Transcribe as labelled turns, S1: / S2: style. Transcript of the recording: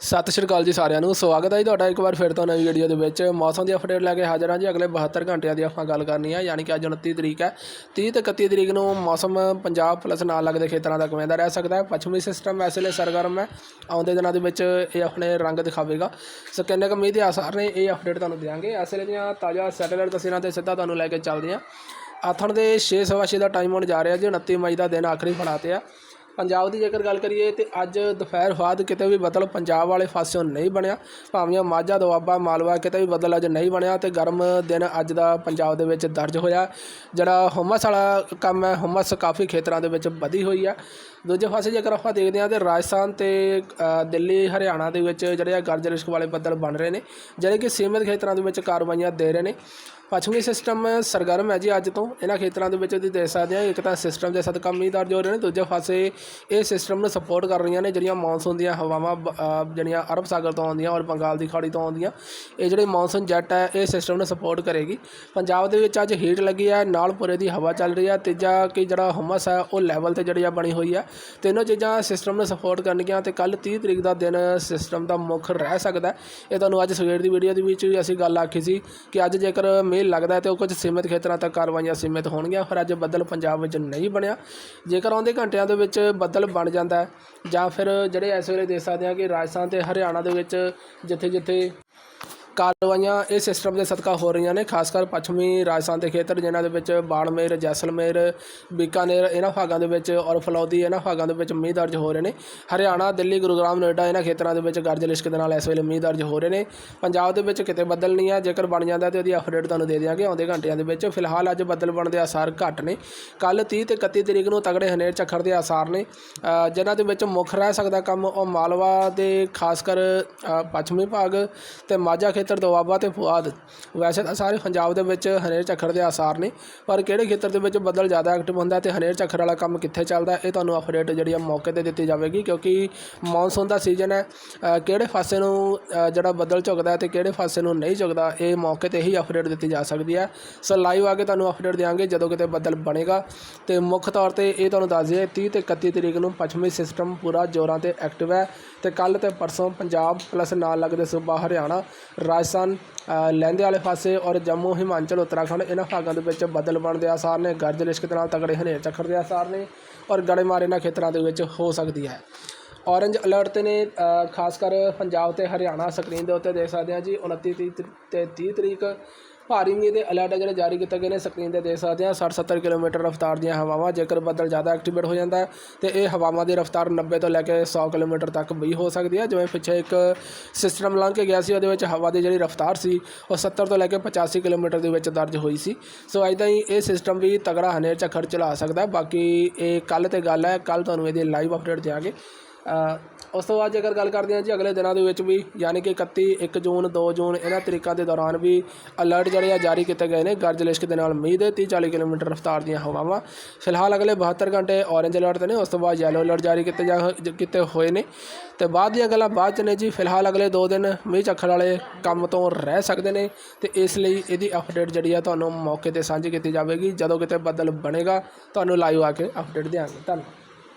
S1: ਸਤਿ ਸ਼੍ਰੀ ਅਕਾਲ ਜੀ ਸਾਰਿਆਂ ਨੂੰ, ਸਵਾਗਤ ਹੈ ਜੀ ਤੁਹਾਡਾ ਇੱਕ ਵਾਰ ਫਿਰ ਤੋਂ ਨਵੀਂ ਵੀਡੀਓ ਦੇ ਵਿੱਚ। ਮੌਸਮ ਦੀ ਅਪਡੇਟ ਲੈ ਕੇ ਹਾਜ਼ਰ ਹਾਂ ਜੀ, ਅਗਲੇ 72 ਘੰਟਿਆਂ ਦੀ ਆਪਾਂ ਗੱਲ ਕਰਨੀ ਹੈ, ਯਾਨੀ ਕਿ ਅੱਜ 29 ਤਰੀਕ ਹੈ। 30 ਤੇ 31 ਤਰੀਕ ਨੂੰ ਮੌਸਮ ਪੰਜਾਬ ਪਲੱਸ ਨਾਲ ਲੱਗਦੇ ਖੇਤਰਾਂ ਦਾ ਕਿਵੇਂ ਰਹਿ ਸਕਦਾ ਹੈ? ਪੱਛਮੀ ਸਿਸਟਮ ਇਸ ਵੇਲੇ ਸਰਗਰਮ ਹੈ, ਆਉਂਦੇ ਦਿਨਾਂ ਦੇ ਵਿੱਚ ਇਹ ਆਪਣੇ ਰੰਗ ਦਿਖਾਵੇਗਾ। ਸੋ ਕਿੰਨੇ ਕੁ ਮੀਂਹ ਦੇ ਆਸਾਰ ਨੇ, ਇਹ ਅਪਡੇਟ ਤੁਹਾਨੂੰ ਦਿਆਂਗੇ। ਇਸ ਵੇਲੇ ਦੀਆਂ ਤਾਜ਼ਾ ਸੈਟੇਲਾਈਟ ਤਸਵੀਰਾਂ ਤੇ ਸਿੱਧਾ ਤੁਹਾਨੂੰ ਲੈ ਕੇ ਚੱਲਦੇ ਹਾਂ। ਆਥਣ ਦੇ 6:30 ਦਾ ਟਾਈਮ ਹੋਣ ਜਾ ਰਿਹਾ ਜੀ 29 ਮਈ ਦਾ ਦਿਨ ਆਖਰੀ ਫੜਾ ਤੇ ਆ। ਪੰਜਾਬ ਦੀ ਜੇਕਰ ਗੱਲ ਕਰੀਏ ਤੇ ਅੱਜ ਦੁਪਹਿਰ ਬਾਅਦ ਕਿਤੇ ਵੀ ਬੱਦਲ ਪੰਜਾਬ ਵਾਲੇ ਪਾਸਿਓਂ ਨਹੀਂ ਬਣਿਆ, ਭਾਵੇਂ ਮਾਝਾ, ਦੁਆਬਾ, ਮਾਲਵਾ ਕਿਤੇ ਵੀ ਬੱਦਲ ਅੱਜ ਨਹੀਂ ਬਣਿਆ ਤੇ ਗਰਮ ਦਿਨ ਅੱਜ ਦਾ ਪੰਜਾਬ ਦੇ ਵਿੱਚ ਦਰਜ ਹੋਇਆ। ਜਿਹੜਾ ਹੁਮਸ ਵਾਲਾ ਕੰਮ ਹੈ, ਹੁਮਸ ਕਾਫੀ ਖੇਤਰਾਂ ਦੇ ਵਿੱਚ ਵਧੀ ਹੋਈ ਆ। ਦੂਜੇ ਪਾਸੇ ਜੇਕਰ ਆਪਾਂ ਦੇਖਦੇ ਹਾਂ ਤੇ ਰਾਜਸਥਾਨ ਤੇ ਦਿੱਲੀ, ਹਰਿਆਣਾ ਦੇ ਵਿੱਚ ਜਿਹੜੇ ਆ ਗਰਜ ਰਿਸ਼ਕ ਵਾਲੇ ਬੱਦਲ ਬਣ ਰਹੇ ਨੇ, ਜਿਹੜੇ ਕਿ ਸੀਮਿਤ ਖੇਤਰਾਂ ਦੇ ਵਿੱਚ ਕਾਰਵਾਈਆਂ ਦੇ ਰਹੇ ਨੇ। ਪੱਛਮੀ ਸਿਸਟਮ ਸਰਗਰਮ ਹੈ ਜੀ ਅੱਜ ਤੋਂ। ਇਹਨਾਂ ਖੇਤਰਾਂ ਦੇ ਵਿੱਚ ਤੁਸੀਂ ਦੇਖ ਸਕਦੇ ਆ ਇੱਕ ਤਾਂ ਸਿਸਟਮ ਦੇ ਸਦਕਾ ਮੀਂਹ ਦਰਜ ਹੋ ਰਹੇ ਨੇ, ਦੂਜੇ ਪਾਸੇ ਇਹ ਸਿਸਟਮ ਨੂੰ ਸਪੋਰਟ ਕਰ ਰਹੀਆਂ ਨੇ ਜਿਹੜੀਆਂ ਮੌਨਸੂਨ ਦੀਆਂ ਹਵਾਵਾਂ, ਬ- ਜਿਹੜੀਆਂ ਅਰਬ ਸਾਗਰ ਤੋਂ ਆਉਂਦੀਆਂ ਔਰ ਬੰਗਾਲ ਦੀ ਖਾੜੀ ਤੋਂ ਆਉਂਦੀਆਂ। ਇਹ ਜਿਹੜੇ ਮੌਨਸੂਨ ਜੈਟ ਹੈ, ਇਹ ਸਿਸਟਮ ਨੂੰ ਸਪੋਰਟ ਕਰੇਗੀ। ਪੰਜਾਬ ਦੇ ਵਿੱਚ ਅੱਜ ਹੀਟ ਲੱਗੀ ਹੈ, ਨਾਲ ਪੁਰੇ ਦੀ ਹਵਾ ਚੱਲ ਰਹੀ ਹੈ। ਤੀਜਾ ਕਿ ਜਿਹੜਾ ਹਮਸ ਹੈ, ਉਹ ਲੈਵਲ ਤੇ ਜਿਹੜੀ ਆ ਬਣੀ ਹੋਈ ਹੈ। ਤਿੰਨੋਂ ਚੀਜ਼ਾਂ ਸਿਸਟਮ ਨੂੰ ਸਪੋਰਟ ਕਰਨਗੀਆਂ ਤੇ ਕੱਲ 30 ਤਰੀਕ ਦਾ ਦਿਨ ਸਿਸਟਮ ਦਾ ਮੁੱਖ ਰਹਿ ਸਕਦਾ ਇਹ ਤੁਹਾਨੂੰ ਅੱਜ ਸਵੇਰ ਦੀ ਵੀਡੀਓ ਦੇ ਵਿੱਚ ਵੀ ਅਸੀਂ ਗੱਲ ਆਖੀ ਸੀ ਕਿ ਅੱਜ ਜੇਕਰ ਮੇਲ ਲੱਗਦਾ ਹੈ ਤੇ ਉਹ ਕੁਝ ਸੀਮਿਤ ਖੇਤਰਾਂ ਤੱਕ ਕਾਰਵਾਈਆਂ ਸੀਮਿਤ ਹੋਣਗੀਆਂ, ਪਰ ਅੱਜ ਬੱਦਲ ਪੰਜਾਬ ਵਿੱਚ ਨਹੀਂ ਬਣਿਆ। ਜੇਕਰ ਆਉਂਦੇ ਘੰਟਿਆਂ ਦੇ ਵਿੱਚ ਬੱਦਲ ਬਣ ਜਾਂਦਾ ਜਾਂ ਫਿਰ ਜਿਹੜੇ ਇਸ ਵੇਲੇ ਦੇਖ ਸਕਦੇ ਹਾਂ ਕਿ ਰਾਜਸਥਾਨ ਅਤੇ ਹਰਿਆਣਾ ਦੇ ਵਿੱਚ ਜਿੱਥੇ ਜਿੱਥੇ ਕਾਰਵਾਈਆਂ ਇਹ ਸਿਸਟਮ ਦੇ ਸਦਕਾ ਹੋ ਰਹੀਆਂ ਨੇ ਖਾਸ ਕਰ ਪੱਛਮੀ ਰਾਜਸਥਾਨ ਦੇ ਖੇਤਰ ਜਿਨ੍ਹਾਂ ਦੇ ਵਿੱਚ ਬਾੜਮੇਰ ਜੈਸਲਮੇਰ ਬੀਕਾਨੇਰ ਇਹਨਾਂ ਭਾਗਾਂ ਦੇ ਵਿੱਚ ਔਰ ਫਲੌਦੀ ਇਹਨਾਂ ਭਾਗਾਂ ਦੇ ਵਿੱਚ ਮੀਂਹ ਦਰਜ ਹੋ ਰਹੇ ਨੇ। ਹਰਿਆਣਾ ਦਿੱਲੀ ਗੁਰੂਗ੍ਰਾਮ ਨੋਇਡਾ ਇਹਨਾਂ ਖੇਤਰਾਂ ਦੇ ਵਿੱਚ ਗਰਜ ਲਿਸ਼ਕ ਦੇ ਨਾਲ ਇਸ ਵੇਲੇ ਮੀਂਹ ਦਰਜ ਹੋ ਰਹੇ ਨੇ। ਪੰਜਾਬ ਦੇ ਵਿੱਚ ਕਿਤੇ ਬੱਦਲ ਨਹੀਂ ਆ ਜੇਕਰ ਬਣ ਜਾਂਦਾ ਤੇ ਉਹਦੀ ਅਪਡੇਟ ਤੁਹਾਨੂੰ ਦੇ ਦਿਆਂਗੇ ਆਉਂਦੇ ਘੰਟਿਆਂ ਦੇ ਵਿੱਚ। ਫਿਲਹਾਲ ਅੱਜ ਬੱਦਲ ਬਣਨ ਦੇ ਆਸਾਰ ਘੱਟ ਨੇ। ਕੱਲ 30 ਤੇ 31 ਤਰੀਕ ਨੂੰ ਤਗੜੇ ਹਨੇਰ ਝੱਖੜ ਦੇ ਆਸਾਰ ਨੇ। ਅ, ਜਿਨ੍ਹਾਂ ਦੇ ਵਿੱਚ ਮੁੱਖ ਰਹਿ ਸਕਦਾ ਕੰਮ ਉਹ ਮਾਲਵਾ ਦੇ ਖਾਸ ਕਰ ਪੱਛਮੀ ਭਾਗ ਤੇ ਮਾਝਾ ਖੇਤਰ ਦੁਆਬਾ ਤੇ ਫੁਆਦ। ਵੈਸੇ ਤਾਂ ਸਾਰੇ ਪੰਜਾਬ ਦੇ ਵਿੱਚ ਹਨੇਰ ਝੱਖੜ ਦੇ ਆਸਾਰ ਨੇ, ਪਰ ਕਿਹੜੇ ਖੇਤਰ ਦੇ ਵਿੱਚ ਬੱਦਲ ਜ਼ਿਆਦਾ ਐਕਟਿਵ ਹੁੰਦਾ ਤੇ ਹਨੇਰ ਝੱਖੜ ਵਾਲਾ ਕੰਮ ਕਿੱਥੇ ਚੱਲਦਾ, ਇਹ ਤੁਹਾਨੂੰ ਅਪਡੇਟ ਜਿਹੜੀ ਆ ਮੌਕੇ ਤੇ ਦਿੱਤੀ ਜਾਵੇਗੀ, ਕਿਉਂਕਿ ਮੌਨਸੂਨ ਦਾ ਸੀਜ਼ਨ ਹੈ। ਕਿਹੜੇ ਪਾਸੇ ਨੂੰ ਜਿਹੜਾ ਬੱਦਲ ਝੁਕਦਾ ਹੈ ਤੇ ਕਿਹੜੇ ਪਾਸੇ ਨੂੰ ਨਹੀਂ ਝੁਕਦਾ, ਇਹ ਮੌਕੇ ਤੇ ਹੀ ਅਪਡੇਟ ਦਿੱਤੀ ਜਾ ਸਕਦੀ ਹੈ। ਸੋ ਲਾਈਵ ਆ ਕੇ ਤੁਹਾਨੂੰ ਅਪਡੇਟ ਦੇਵਾਂਗੇ ਜਦੋਂ ਕਿਤੇ ਬੱਦਲ ਬਣੇਗਾ। ਤੇ ਮੁੱਖ ਤੌਰ ਤੇ ਇਹ ਤੁਹਾਨੂੰ ਦੱਸ ਦਈਏ 30 ਤੇ 31 ਤਰੀਕ ਨੂੰ ਪੱਛਮੀ ਸਿਸਟਮ ਪੂਰਾ ਜ਼ੋਰਾਂ ਤੇ ਐਕਟਿਵ ਹੈ। ਤੇ ਕੱਲ ਤੇ ਪਰਸੋਂ ਪੰਜਾਬ ਪਲੱਸ ਨਾਲ ਲੱਗਦੇ ਸੂਬਾ ਹਰਿਆਣਾ ਰਾਜਸਥਾਨ ਲਹਿੰਦੇ ਵਾਲੇ ਪਾਸੇ ਔਰ ਜੰਮੂ, ਹਿਮਾਚਲ, ਉੱਤਰਾਖੰਡ, ਇਹਨਾਂ ਭਾਗਾਂ ਦੇ ਵਿੱਚ ਬੱਦਲ ਬਣਨ ਦੇ ਆਸਾਰ ਨੇ ਗਰਜ ਲਿਸ਼ਕ ਦੇ ਨਾਲ ਤਗੜੇ ਹਨੇਰ ਝੱਖੜ ਦੇ ਆਸਾਰ ਨੇ ਔਰ ਗੜੇਮਾਰ ਇਹਨਾਂ ਖੇਤਰਾਂ ਦੇ ਵਿੱਚ ਹੋ ਸਕਦੀ ਹੈ। ਔਰੰਜ ਅਲਰਟ ਤੇ ਨੇ ਖਾਸ ਕਰ ਪੰਜਾਬ ਤੇ ਹਰਿਆਣਾ ਸਕਰੀਨ ਦੇ ਉੱਤੇ ਦੇਖ ਸਕਦੇ ਹਾਂ ਜੀ 29 ਤੀਹ ਤੇ 30 ਤਰੀਕ ਭਾਰੀ ਮੀਂਹ ਦੇ ਅਲਰਟ ਜਿਹੜੇ ਜਾਰੀ ਕੀਤੇ ਗਏ ਨੇ ਸਕਰੀਨ ਤੇ ਦੇਖ ਸਕਦੇ ਹਾਂ 60 70 ਕਿਲੋਮੀਟਰ ਰਫ਼ਤਾਰ ਦੀਆਂ ਹਵਾਵਾਂ, ਜੇਕਰ ਬੱਦਲ ਜ਼ਿਆਦਾ ਐਕਟੀਵੇਟ ਹੋ ਜਾਂਦਾ ਹੈ, ਤੇ ਇਹ ਹਵਾਵਾਂ ਦੀ ਰਫ਼ਤਾਰ 90 ਤੋਂ ਲੈ ਕੇ 100 ਕਿਲੋਮੀਟਰ ਤੱਕ ਵੀ ਹੋ ਸਕਦੀ ਹੈ। ਜਿਵੇਂ ਪਿੱਛੇ ਇੱਕ ਸਿਸਟਮ ਲੰਘ ਕੇ ਗਿਆ ਸੀ, ਉਹਦੇ ਵਿੱਚ ਹਵਾ ਦੀ ਜਿਹੜੀ ਰਫ਼ਤਾਰ ਸੀ, ਉਹ 70 ਤੋਂ ਲੈ ਕੇ 85 ਕਿਲੋਮੀਟਰ ਦੇ ਵਿੱਚ ਦਰਜ ਹੋਈ ਸੀ। ਸੋ ਐਦਾਂ ਹੀ ਇਹ ਸਿਸਟਮ ਵੀ ਤਗੜਾ ਹਨੇਰ ਝੱਖੜ ਚਲਾ ਸਕਦਾ ਬਾਕੀ ਇਹ ਕੱਲ ਤੇ ਗੱਲ ਹੈ ਕੱਲ ਤੁਹਾਨੂੰ ਇਹਦੀ ਲਾਈਵ ਅਪਡੇਟ ਦਿਆਂਗੇ। ਉਸ ਤੋਂ ਬਾਅਦ ਜੇਕਰ ਗੱਲ ਕਰਦੇ ਹਾਂ ਜੀ ਅਗਲੇ ਦਿਨਾਂ ਦੇ ਵਿੱਚ ਵੀ, ਯਾਨੀ ਕਿ 31 1 ਜੂਨ 2 ਜੂਨ, ਇਹਨਾਂ ਤਰੀਕਾਂ ਦੇ ਦੌਰਾਨ ਵੀ ਅਲਰਟ ਜਿਹੜੇ ਆ ਜਾਰੀ ਕੀਤੇ ਗਏ ਨੇ। ਗਰਜ ਲਿਸ਼ਕ ਦੇ ਨਾਲ ਮੀਂਹ ਦੇ 30 40 ਕਿਲੋਮੀਟਰ ਰਫ਼ਤਾਰ ਦੀਆਂ ਹਵਾਵਾਂ। ਫਿਲਹਾਲ ਅਗਲੇ 72 ਘੰਟੇ ਔਰੇਂਜ ਅਲਰਟ ਤੇ ਨੇ, ਉਸ ਤੋਂ ਬਾਅਦ ਯੈਲੋ ਅਲਰਟ ਜਾਰੀ ਕੀਤੇ ਜਾ, ਜ- ਕੀਤੇ ਹੋਏ ਨੇ। ਤੇ ਬਾਅਦ ਦੀਆਂ ਗੱਲਾਂ ਬਾਅਦ ਚ ਨੇ ਜੀ, ਫਿਲਹਾਲ ਅਗਲੇ 2 ਦਿਨ ਮੀਂਹ ਝੱਖੜ ਵਾਲੇ ਕੰਮ ਤੋਂ ਰਹਿ ਸਕਦੇ ਨੇ ਤੇ ਇਸ ਲਈ ਇਹਦੀ ਅਪਡੇਟ ਜਿਹੜੀ ਆ ਤੁਹਾਨੂੰ ਮੌਕੇ ਤੇ ਸਾਂਝੀ ਕੀਤੀ ਜਾਵੇਗੀ। ਜਦੋਂ ਕਿਤੇ ਬੱਦਲ ਬਣੇਗਾ, ਤੁਹਾਨੂੰ ਲਾਈਵ ਆ ਕੇ ਅਪਡੇਟ ਦਿਆਂਗੇ। ਧੰਨਵਾਦ।